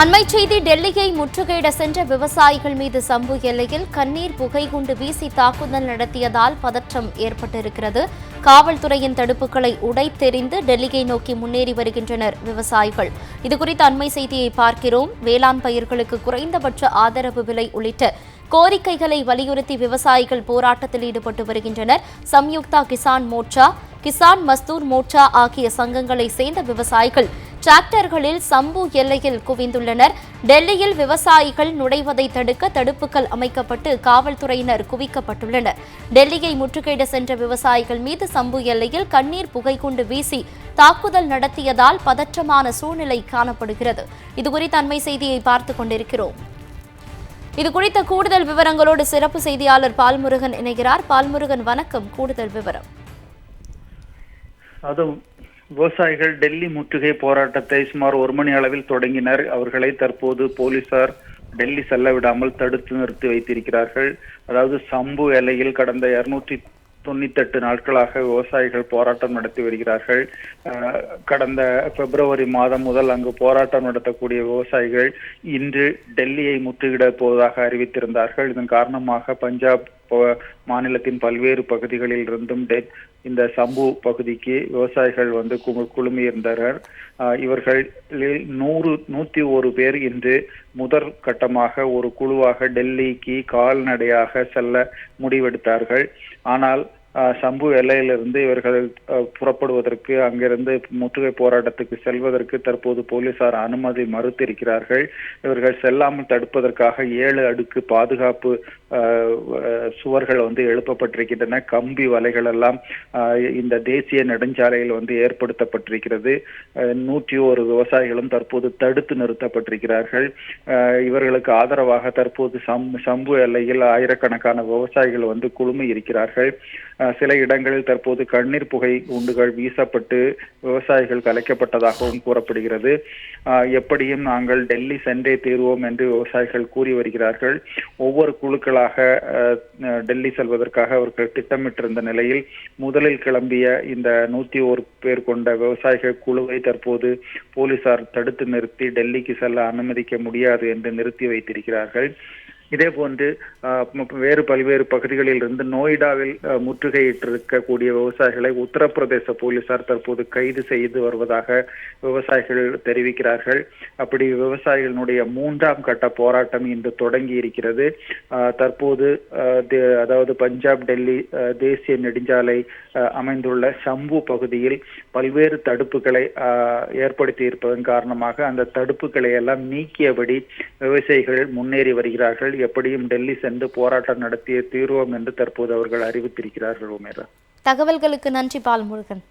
அண்மை செய்தி டெல்லியை முற்றுகையிட சென்ற விவசாயிகள் மீது சம்பு எல்லையில் கண்ணீர் புகை குண்டு வீசி தாக்குதல் நடத்தியதால் பதற்றம் ஏற்பட்டிருக்கிறது. காவல்துறையின் தடுப்புகளை உடைத்தெறிந்து டெல்லியை நோக்கி முன்னேறி வருகின்றனர் விவசாயிகள். இதுகுறித்த அண்மை செய்தியை பார்க்கிறோம். வேளாண் பயிர்களுக்கு குறைந்தபட்ச ஆதரவு விலை உள்ளிட்ட கோரிக்கைகளை வலியுறுத்தி விவசாயிகள் போராட்டத்தில் ஈடுபட்டு வருகின்றனர். சம்யுக்தா கிசான் மோர்ச்சா கிசான் மஸ்தூர் மோர்ச்சா ஆகிய சங்கங்களை சேர்ந்த விவசாயிகள் டிராக்டர்களில் சம்பு எல்லையில் குவிந்துள்ளனர். டெல்லியில் விவசாயிகள் நுழைவதை தடுக்க தடுப்புகள் அமைக்கப்பட்டு காவல்துறையினர் குவிக்கப்பட்டுள்ளனர். டெல்லியை முற்றுகையிட சென்ற விவசாயிகள் மீது சம்பு எல்லையில் கண்ணீர் புகைக்குண்டு வீசி தாக்குதல் நடத்தியதால் பதற்றமான சூழ்நிலை காணப்படுகிறது. இதுகுறித்த அண்மை செய்தியை பார்த்துக் கொண்டிருக்கிறோம். இது குறித்த கூடுதல் விவரங்களோடு சிறப்பு செய்தியாளர் பால்முருகன் இணைகிறார். பால்முருகன் வணக்கம். கூடுதல் விவரம். அதுவும் விவசாயிகள் டெல்லி முற்றுகை போராட்டத்தை சுமார் ஒரு மணி அளவில் தொடங்கினர். அவர்களை தற்போது போலீசார் டெல்லி செல்ல விடாமல் தடுத்து நிறுத்தி வைத்திருக்கிறார்கள். அதாவது சம்பு எல்லையில் கடந்த இருநூற்றி தொண்ணூத்தெட்டு நாட்களாக விவசாயிகள் போராட்டம் நடத்தி வருகிறார்கள். கடந்த பிப்ரவரி மாதம் முதல் அங்கு போராட்டம் நடத்தக்கூடிய விவசாயிகள் இன்று டெல்லியை முற்றுகிட போவதாக அறிவித்திருந்தார்கள். இதன் காரணமாக பஞ்சாப் மாநிலத்தின் பல்வேறு பகுதிகளில் இருந்தும் இந்த சம்பு பகுதிக்கு விவசாயிகள் வந்து கு- குழுமியிருந்தனர். ஆஹ் இவர்களில் நூறு நூத்தி ஒரு பேர் இன்று முதற் கட்டமாக ஒரு குழுவாக டெல்லிக்கு கால்நடையாக செல்ல முடிவெடுத்தார்கள். ஆனால் சம்பு எல்லையிலிருந்து இவர்கள் புறப்படுவதற்கு அங்கிருந்து முற்றுகை போராட்டத்துக்கு செல்வதற்கு தற்போது போலீசார் அனுமதி மறுத்திருக்கிறார்கள். இவர்கள் செல்லாமல் தடுப்பதற்காக ஏழு அடுக்கு பாதுகாப்பு சுவர்கள் வந்து எழுப்பப்பட்டிருக்கின்றன கம்பி வலைகள் எல்லாம் இந்த தேசிய நெடுஞ்சாலையில் வந்து ஏற்படுத்தப்பட்டிருக்கிறது. நூற்றி ஒரு விவசாயிகளும் தற்போது தடுத்து நிறுத்தப்பட்டிருக்கிறார்கள். இவர்களுக்கு ஆதரவாக தற்போது சம் சம்பு எல்லையில் ஆயிரக்கணக்கான விவசாயிகள் வந்து குழுமி இருக்கிறார்கள். சில இடங்களில் தற்போது கண்ணீர் புகை குண்டுகள் வீசப்பட்டு விவசாயிகள் கலைக்கப்பட்டதாகவும் கூறப்படுகிறது. எப்படியும் நாங்கள் டெல்லி சென்றே தீர்வோம் என்று விவசாயிகள் கூறி வருகிறார்கள். ஒவ்வொரு குழுக்கள் நாட்களாக அஹ் டெல்லி செல்வதற்காக அவர்கள் திட்டமிட்டிருந்த நிலையில் முதலில் கிளம்பிய இந்த நூத்தி ஒரு பேர் கொண்ட விவசாயிகள் குழுவை தற்போது போலீசார் தடுத்து நிறுத்தி டெல்லிக்கு செல்ல அனுமதிக்க முடியாது என்று நிறுத்தி வைத்திருக்கிறார்கள். இதே போன்று வேறு பல்வேறு பகுதிகளில் இருந்து நோய்டாவில் முற்றுகையிட்டிருக்கக்கூடிய விவசாயிகளை உத்தரப்பிரதேச போலீசார் தற்போது கைது செய்து வருவதாக விவசாயிகள் தெரிவிக்கிறார்கள். அப்படி விவசாயிகளுடைய மூன்றாம் கட்ட போராட்டம் இன்று தொடங்கி இருக்கிறது. தற்போது அதாவது பஞ்சாப் டெல்லி தேசிய நெடுஞ்சாலை அமைந்துள்ள சம்பு பகுதியில் பல்வேறு தடுப்புகளை ஏற்படுத்தி இருப்பதன் காரணமாக அந்த தடுப்புகளை எல்லாம் நீக்கியபடி விவசாயிகள் முன்னேறி வருகிறார்கள். எப்படியும் டெல்லி சென்று போராட்டம் நடத்திய தீர்வோம் என்று தற்போது அவர்கள் அறிவித்திருக்கிறார்கள் உமேரா. தகவல்களுக்கு நன்றி பால்முருகன்.